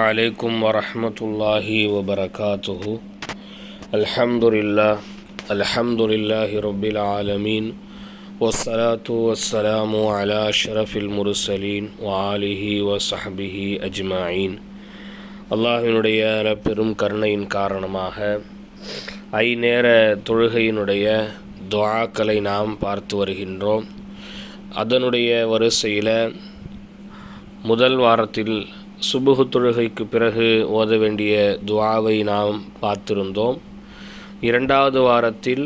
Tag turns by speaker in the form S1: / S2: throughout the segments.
S1: عليكم ورحمة الله وبركاته الحمد لله الحمد لله رب العالمين والصلاة والسلام على أشرف المرسلين وآله وصحبه أجمعين அல்லாஹினுடைய பெரும் கருணையின் காரணமாக ஐநேர தொழுகையினுடைய துவாக்களை நாம் பார்த்து வருகின்றோம் அதனுடைய வரிசையில் முதல் வாரத்தில் சுபுகு தொழுகைக்கு பிறகு ஓத வேண்டிய துவாவை நாம் பார்த்திருந்தோம். இரண்டாவது வாரத்தில்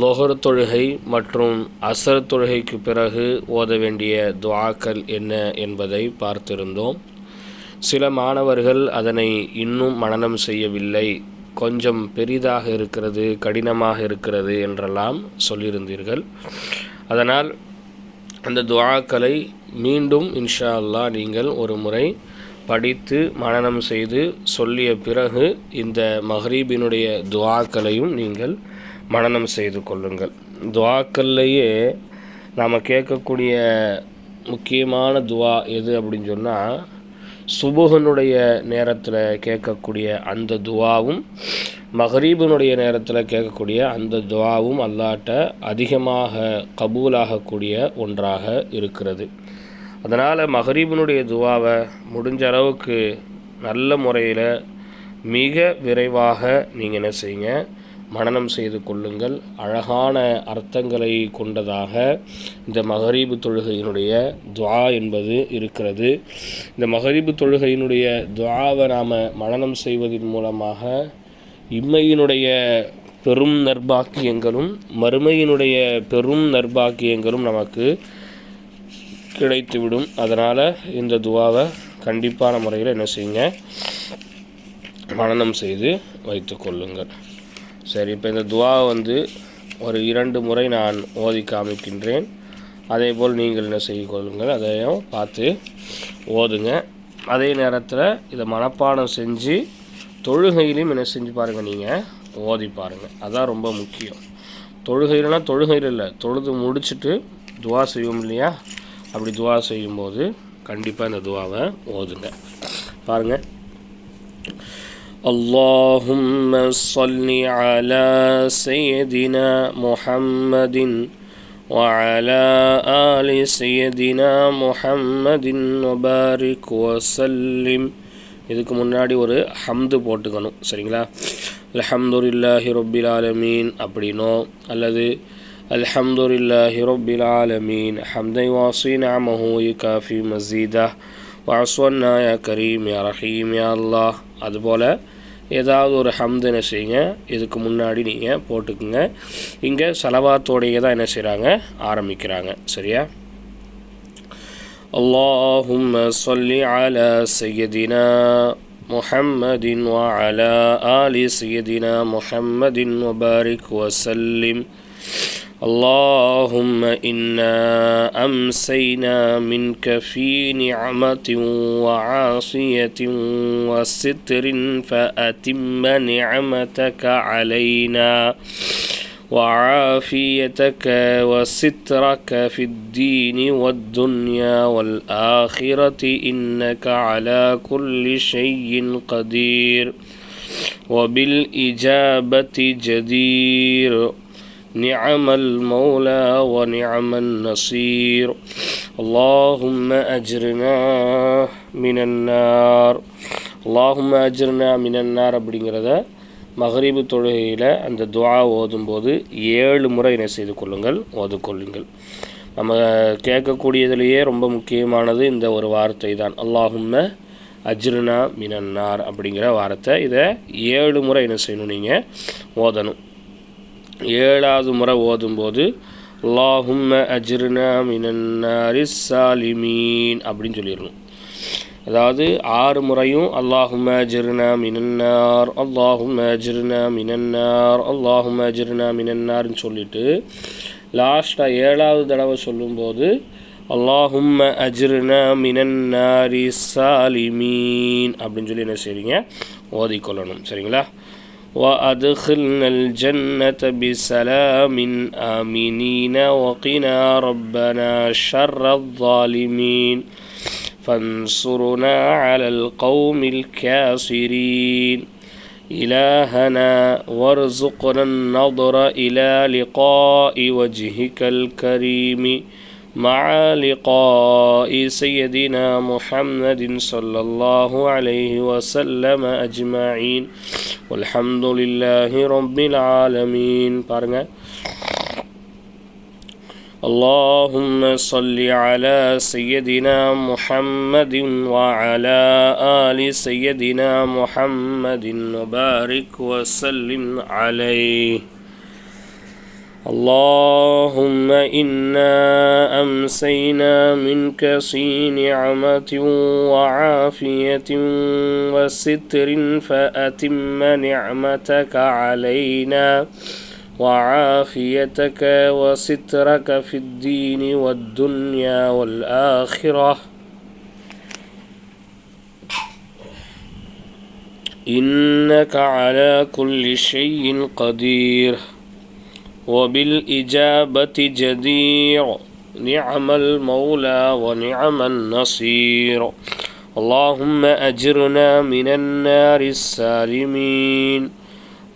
S1: லொஹர் தொழுகை மற்றும் அசர் தொழுகைக்கு பிறகு ஓத வேண்டிய துவாக்கள் என்ன என்பதை பார்த்திருந்தோம். சில மாணவர்கள் அதனை இன்னும் மனனம் செய்யவில்லை. கொஞ்சம் பெரிதாக இருக்கிறது கடினமாக இருக்கிறது என்றெல்லாம் சொல்லியிருந்தீர்கள். அதனால் அந்த துவாக்களை மீண்டும் இன்ஷா அல்லாஹ் நீங்கள் ஒரு முறை படித்து மனனம் செய்து சொல்லிய பிறகு இந்த மஹ்ரீபினுடைய துவாக்களையும் நீங்கள் மனனம் செய்து கொள்ளுங்கள். துவாக்கள்லேயே நாம் கேட்கக்கூடிய முக்கியமான துவா எது அப்படின்னு சொன்னால் சுபுகனுடைய நேரத்தில் கேட்கக்கூடிய அந்த துவாவும் மஹரீபனுடைய நேரத்தில் கேட்கக்கூடிய அந்த துவாவும் அல்லாட்ட அதிகமாக கபூலாகக்கூடிய ஒன்றாக இருக்கிறது. அதனால் மஹரீபனுடைய துவாவை முடிஞ்ச அளவுக்கு நல்ல முறையில் மிக விரைவாக நீங்கள் என்ன செய்யுங்க மனனம் செய்து கொள்ளுங்கள். அழகான அர்த்தங்களை கொண்டதாக இந்த மகரீபு தொழுகையினுடைய துவா என்பது இருக்கிறது. இந்த மகரீபு தொழுகையினுடைய துவாவை நாம் மனனம் செய்வதன் மூலமாக இம்மையினுடைய பெரும் நர்பாக்கியங்களும் மறுமையினுடைய பெரும் நர்பாக்கியங்களும் நமக்கு கிடைத்துவிடும். அதனால் இந்த துவாவை கண்டிப்பான முறையில் என்ன செய்யுங்க? மனநம் செய்து வைத்து கொள்ளுங்கள். சரி இப்போ இந்த துவாவை வந்து ஒரு இரண்டு முறை நான் ஓதி காமிக்கின்றேன். அதே போல் நீங்கள் என்ன செய்து கொள்ளுங்கள்? அதையும் பார்த்து ஓதுங்க. அதே நேரத்தில் இதை மனப்பாடம் செஞ்சு தொழுகையிலையும் என்ன செஞ்சு பாருங்கள் நீங்கள் ஓதி பாருங்கள் அதான் ரொம்ப முக்கியம் தொழுகையிலனா தொழுகையில் இல்லை தொழுது முடிச்சுட்டு துவா செய்வோம் இல்லையா அப்படி துவா செய்யும்போது கண்டிப்பாக இந்த துவாவை ஓதுங்க பாருங்கள் اللهم صل على سيدنا محمد وعلى آل سيدنا محمد وبارك وسلم இதுக்கு முன்னாடி ஒரு ஹம்து போட்டுக்கணும் சரிங்களா? அல்ஹம்துலில்லாஹி ரொப்பில் ஆலமீன் அப்படின்னோ அல்லது அல்ஹம்துலில்லாஹி ரொப்பில் ஆலமீன் ஹம்தை வாசி நாமஹூ காஃபி மசீதா வாஸ்வன்னா யா கரீம் யா ரஹீம் யா அல்லாஹ். அதுபோல் ஏதாவது ஒரு ஹம்து என்ன செய்யுங்க இதுக்கு முன்னாடி நீங்கள் போட்டுக்குங்க. இங்கே செலவாத்தோடையே தான் என்ன செய்கிறாங்க ஆரம்பிக்கிறாங்க சரியா? اللهم صل على سيدنا محمد وعلى آل سيدنا محمد وبارك وسلم. اللهم إنا أمسينا منك في نعمة وعاصية وستر فأتم نعمتك علينا. وعافيتك وسترك في الدين والدنيا والآخرة إنك على كل شيء قدير وبالإجابة جدير نعم المولى ونعم النصير اللهم أجرنا من النار اللهم أجرنا من النار அப்படிங்கிறத மகரீபு தொழுகையில் அந்த துவா ஓதும்போது ஏழு முறை என்ன செய்து கொள்ளுங்கள் ஓதுக்கொள்ளுங்கள் நம்ம கேட்கக்கூடியதுலேயே ரொம்ப முக்கியமானது இந்த ஒரு வார்த்தை தான். அல்லாஹும்ம அஜ்ருனா மினன்னார் அப்படிங்கிற வார்த்தை. இதை ஏழு முறை என்ன செய்யணும் நீங்கள் ஓதணும். ஏழாவது முறை ஓதும்போது அல்லாஹும்ம அஜ்ருனா மினன்னாரி சாலிமீன் அப்படின்னு சொல்லிடணும். அதாவது ஆறு முறையும் அல்லாஹும அஜ்ருனா மினன்னார் அல்லாஹும அஜ்ருனா மினன்னார் அல்லாஹும அஜ்ருனா மினன்னார்னு சொல்லிட்டு லாஸ்ட்டாக ஏழாவது தடவை சொல்லும்போது அல்லாஹும்ம அஜ்ருனா மினன்னாரி சாலிமீன் அப்படின்னு சொல்லி என்ன செய்வீங்க ஓதிக்கொள்ளணும் சரிங்களா وأدخلنا الجنة بسلام آمنين وقنا ربنا شر الظالمين فانصرنا على القوم الكاسرين إلهنا وارزقنا النظر إلى لقاء وجهك الكريم مع لقاء سيدنا محمد صلى الله عليه وسلم أجمعين. والحمد لله رب العالمين. اللهم صل على سيدنا محمد وعلى آل سيدنا محمد وبارك وسلم عليه. اللهم إنا أمسينا منك في نعمة وعافية وستر فأتم نعمتك علينا. وعافيتك وسترك في الدين والدنيا والآخرة. إنك على كل شيء قدير وبالإجابة جدير. نعم المولى ونعم النصير. اللهم أجرنا من النار السالمين.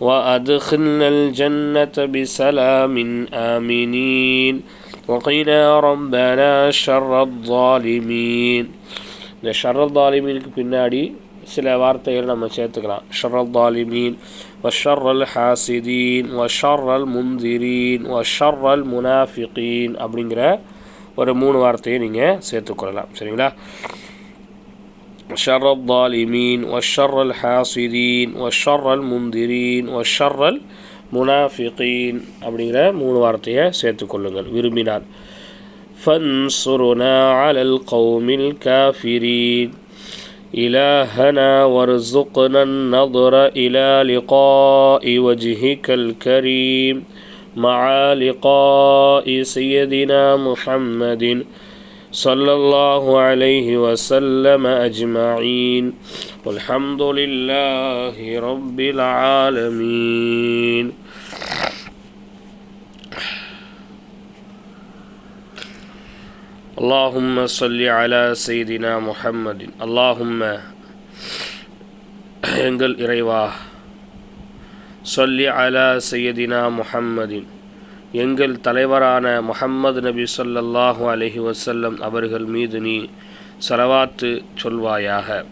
S1: وأدخلنا الجنة بسلام آمنين وقنا ربنا شر الظالمين இந்த ஷர்ரல் தாலிமீனுக்கு பின்னாடி சில வார்த்தைகள் நம்ம சேர்த்துக்கலாம் ஷர்ரல் தாலிமீன் வஷர்ரல் ஹாசிதீன் வஷர்ரல் முந்திரீன் வஷர்ரல் முனாஃபிகீன் அப்படிங்கிற ஒரு மூணு வார்த்தையை நீங்கள் சேர்த்துக்கொள்ளலாம் சரிங்களா شر الظالمين وشر الحاسدين وشر المنذرين وشر المنافقين அப்படிங்கிற மூணு வார்த்தையை சேர்த்துக்கொள்ளுங்கள் விரும்பினால் فانصرنا على القوم الكافرين إلهنا وارزقنا النظر إلى لقاء وجهك الكريم مع لقاء سيدنا محمد صلى الله عليه وسلم أجمعين والحمد لله رب العالمين اللهم صل على سيدنا محمد اللهم எங்கள் இறைவா சொல்லி அலா சையதினா முஹம்மதின் எங்கள் தலைவரான முஹம்மது நபி சொல்லல்லாஹு அலைஹி வசல்லம் அவர்கள் மீது நீ சலவாத்து சொல்வாயாக.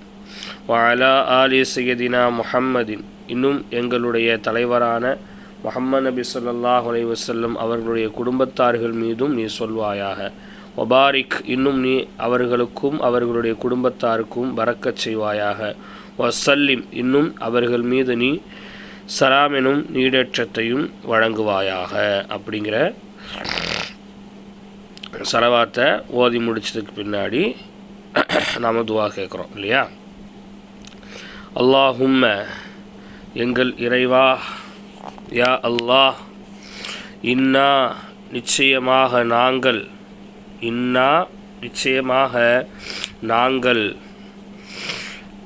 S1: வாலா ஆலி சையதினா முஹம்மதின். இன்னும் எங்களுடைய தலைவரான முஹம்மது நபி சொல்லல்லாஹு அலி வசல்லம் அவர்களுடைய குடும்பத்தார்கள் மீதும் நீ சொல்வாயாக. ஒபாரிக் இன்னும் நீ அவர்களுக்கும் அவர்களுடைய குடும்பத்தாருக்கும் வரக்கச் செய்வாயாக. வசல்லிம் இன்னும் அவர்கள் மீது நீ சராமெனும் எனும் நீடேற்றத்தையும் வழங்குவாயாக அப்படிங்கிற சலவாத்தை ஓதி முடிச்சதுக்கு பின்னாடி நாம் துவா கேட்குறோம் இல்லையா? அல்லாஹும்ம எங்கள் இறைவா யா அல்லாஹ் இன்னா நிச்சயமாக நாங்கள் இன்னா நிச்சயமாக நாங்கள்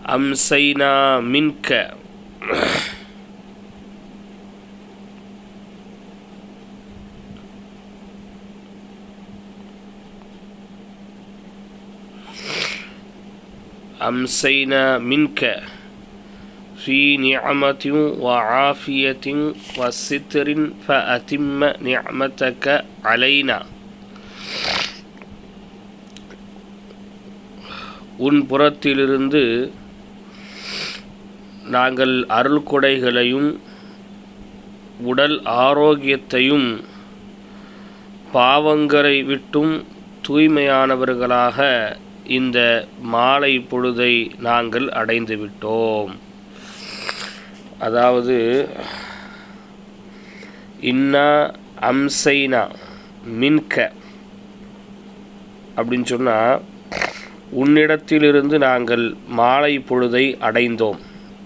S1: அம்சைனா மின்க أمسينا منك في نعمة وعافية وستر فأتم نعمتك علينا உன் புறத்திலிருந்து நாங்கள் அருள் கொடைகளையும் உடல் ஆரோக்கியத்தையும் பாவங்களை விட்டும் தூய்மையானவர்களாக இந்த மாலை பொழுதை நாங்கள் அடைந்து விட்டோம். அதாவது இன்னா அம்சைனா மின்க அப்படின்னு சொன்னால் உன்னிடத்திலிருந்து நாங்கள் மாலை பொழுதை அடைந்தோம்.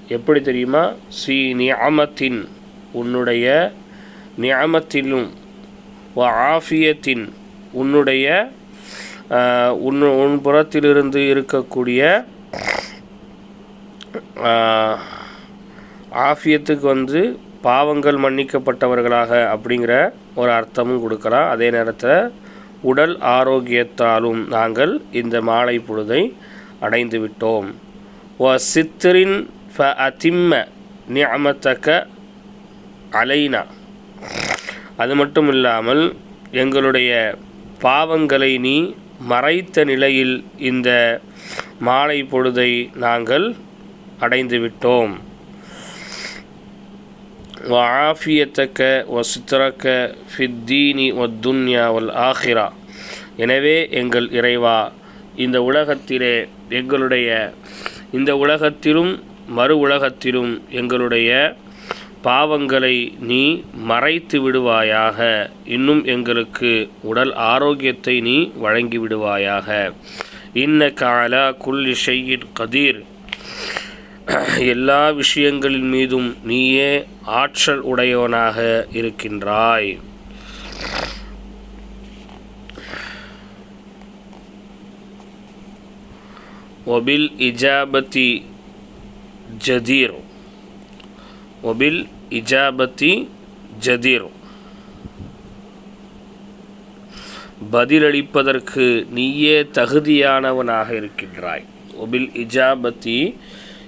S1: எப்படி தெரியுமா? ஸ்ரீ நியாமத்தின் உன்னுடைய நியாமத்திலும் ஆஃபியத்தின் உன்னுடைய உன் உன் புறத்திலிருந்து இருக்கக்கூடிய ஆஃபியத்துக்கு வந்து பாவங்கள் மன்னிக்கப்பட்டவர்களாக அப்படிங்கிற ஒரு அர்த்தமும் கொடுக்கலாம். அதே நேரத்தில் உடல் ஆரோக்கியத்தாலும் நாங்கள் இந்த மாலை பொழுதை அடைந்து விட்டோம். ஓ சித்திரின் ஃப அதிம்ம நியமத்தக்க அலைனா. அது மட்டும் இல்லாமல் எங்களுடைய பாவங்களை நீ மறைத்த நிலையில் இந்த மாலை பொழுதை நாங்கள் அடைந்துவிட்டோம். வஆஃபியத்தக்க வசித்திரக்க ஃபித்தீனி வத்துன்யா வல் ஆஹிரா எனவே எங்கள் இறைவா இந்த உலகத்திலே எங்களுடைய இந்த உலகத்திலும் மறு உலகத்திலும் எங்களுடைய பாவங்களை நீ மறைத்து விடுவாயாக. இன்னும் எங்களுக்கு உடல் ஆரோக்கியத்தை நீ வழங்கி விடுவாயாக. இன்ன காலா குல் ஷையின் கதீர். எல்லா விஷயங்களின் மீதும் நீயே ஆற்றல் உடையவனாக இருக்கின்றாய். ஒபில் இஜாபதி ஜதீர். ஒபில் இஜாபத்தி ஜதீர். பதிலளிப்பதற்கு நீயே தகுதியானவனாக இருக்கின்றாய். ஒபில் இஜாபத்தி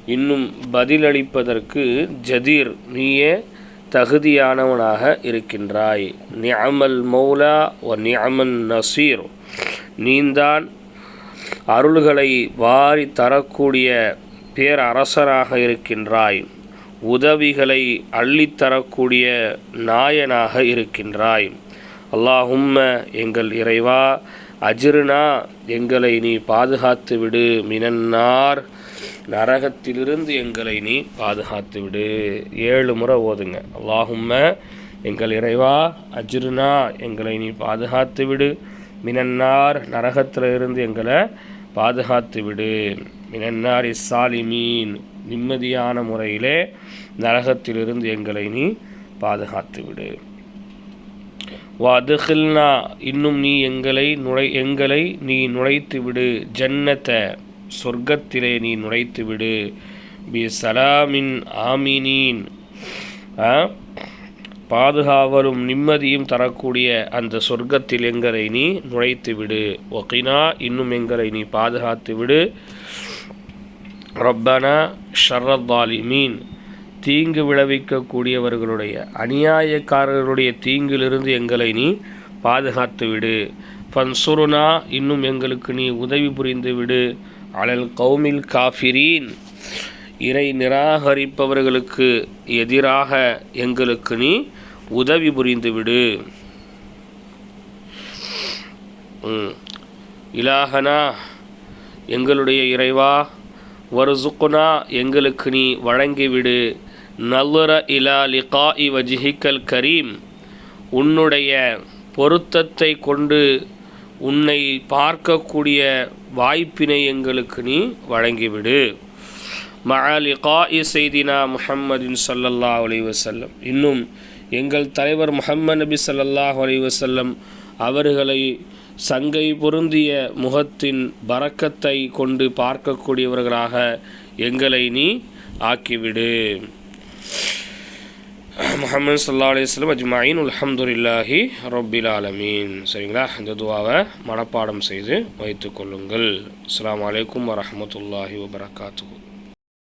S1: இன்னும் பதிலளிப்பதற்கு ஜதீர் நீயே தகுதியானவனாக இருக்கின்றாய். நியமல் மௌலா ஒ நியமன் நசீர். நீந்தான் அருள்களை வாரி தரக்கூடிய பேரரசராக இருக்கின்றாய். உதவிகளை அள்ளித்தரக்கூடிய நாயனாக இருக்கின்றாய். அல்லாஹும்ம எங்கள் இறைவா அஜிருனா எங்களை நீ பாதுகாத்து விடு. மினன்னார் நரகத்திலிருந்து எங்களை நீ பாதுகாத்து விடு. ஏழு முறை ஓதுங்க. அல்லாஹும்ம எங்கள் இறைவா அஜிருனா எங்களை நீ பாதுகாத்து விடு. மினன்னார் நரகத்திலிருந்து எங்களை பாதுகாத்து விடு. மினன்னார் இஸ்ஸாலிமீன் நிம்மதியான முறையிலே நரகத்திலிருந்து எங்களை நீ பாதுகாத்து விடு வதுகில்னா இன்னும் நீ எங்களை நுழை எங்களை நீ நுழைத்து விடு ஜன்னத்தை சொர்க்கத்திலே நீ நுழைத்து விடு பி சலாமின் ஆமினீன். பாதுகாவலும் நிம்மதியும் தரக்கூடிய அந்த சொர்க்கத்தில் எங்களை நீ நுழைத்து விடு ஒகினா இன்னும் எங்களை நீ பாதுகாத்து விடு ரப்பனா ஷர்ரத்தாலிமீன் தீங்கு விளைவிக்கக்கூடியவர்களுடைய அநியாயக்காரர்களுடைய தீங்கிலிருந்து எங்களை நீ பாதுகாத்து விடு ஃபன்சுருனா இன்னும் எங்களுக்கு நீ உதவி புரிந்து விடு அலல் கௌமில் காஃபிரீன். இறை நிராகரிப்பவர்களுக்கு எதிராக எங்களுக்கு நீ உதவி புரிந்து விடு இலாகனா எங்களுடைய இறைவா வருசுக்குனா எங்களுக்கு நீ வழங்கிவிடு. நல்லுர இலா லிகா இ வஜிஹிக்கல் கரீம். உன்னுடைய பொருத்தத்தை கொண்டு உன்னை பார்க்கக்கூடிய வாய்ப்பினை எங்களுக்கு நீ வழங்கிவிடு. மலிகா இ செய்தினா முஹம்மதின் சல்லல்லா அலி வசல்லம் இன்னும் எங்கள் தலைவர் முஹம்மது நபி சல்லல்லாஹ் அலி வசல்லம் அவர்களை சங்கை பொருந்திய முகத்தின் பறக்கத்தை கொண்டு பார்க்கக்கூடியவர்களாக எங்களை நீ ஆக்கிவிடு. முகமது சல்லா அலிஸ்லம் அஜ்மாயின் அல்ஹம்துலில்லாஹி ரொபில் ஆலமீன். சரிங்களா? இந்த துவாவை மனப்பாடம் செய்து வைத்துக்கொள்ளுங்கள் அஸ்லாம் வலைக்கம் வரமத்துல்லாஹி வபரகாத்து